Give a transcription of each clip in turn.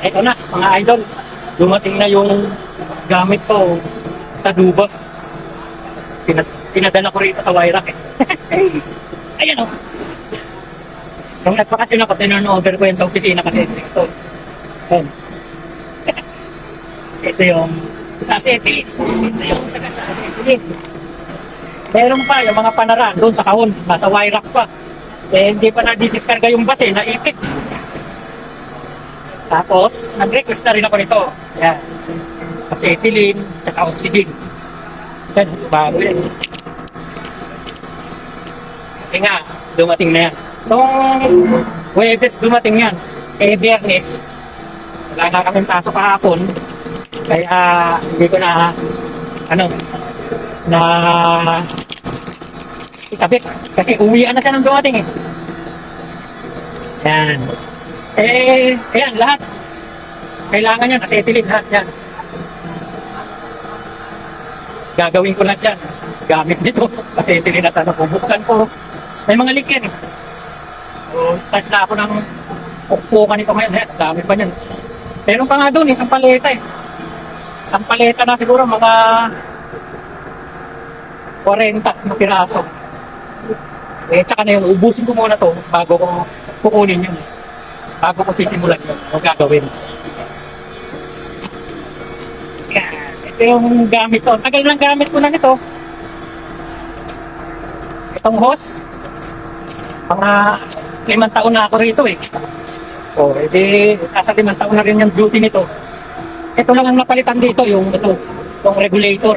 Ito na, mga idol. Dumating na yung gamit ko sa Duba. Pinad pinadala ko rito sa Wyrack eh. Ayan o. Oh. Nung nagpakasyon ako, tinurn over ko yan sa opisina kasi Cristo. Ayan. Ito yung sa acetylene. Ito yung sa sa acetylene. Meron pa yung mga panaran doon sa kahon, nasa Wyrack pa. Eh, hindi pa na-discarga yung base, naipit. Tapos, nag-request na rin ako nito. Yan. Acetylene, tsaka oxygen. Yan, bago yan. Kasi nga, dumating na yan. Nung Webes dumating yan, eh, Biyernes, wala na kami pasok kahapon. Kaya, hindi ko na, ano, na ikabit. Kasi uwian na siya nung dumating eh. Yan. Eh, ayan, lahat. Kailangan yan, acetylene lahat yan. Gagawin ko lahat yan. Gamit dito. Acetylene at ano, bubuksan ko. May mga leak eh. So, start na ako ng pukpukan nito ngayon. Eh, dami pa yan. Meron pa nga doon, isang paleta eh. Isang paleta na siguro mga 40 na piraso. Eh, tsaka na yun, ubusin ko muna to bago ko kukunin yun. Bago ko sisimulan yun, ang gagawin. Yan. Ito yung gamit to. Tagal lang gamit ko na nito. Itong hose. Mga limang taon na ako rito eh. O, edi, nasa limang taon na rin yung duty nito. Ito lang ang napalitan dito, yung ito, yung regulator.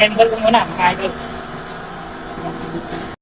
Assemble ko muna, mga idol.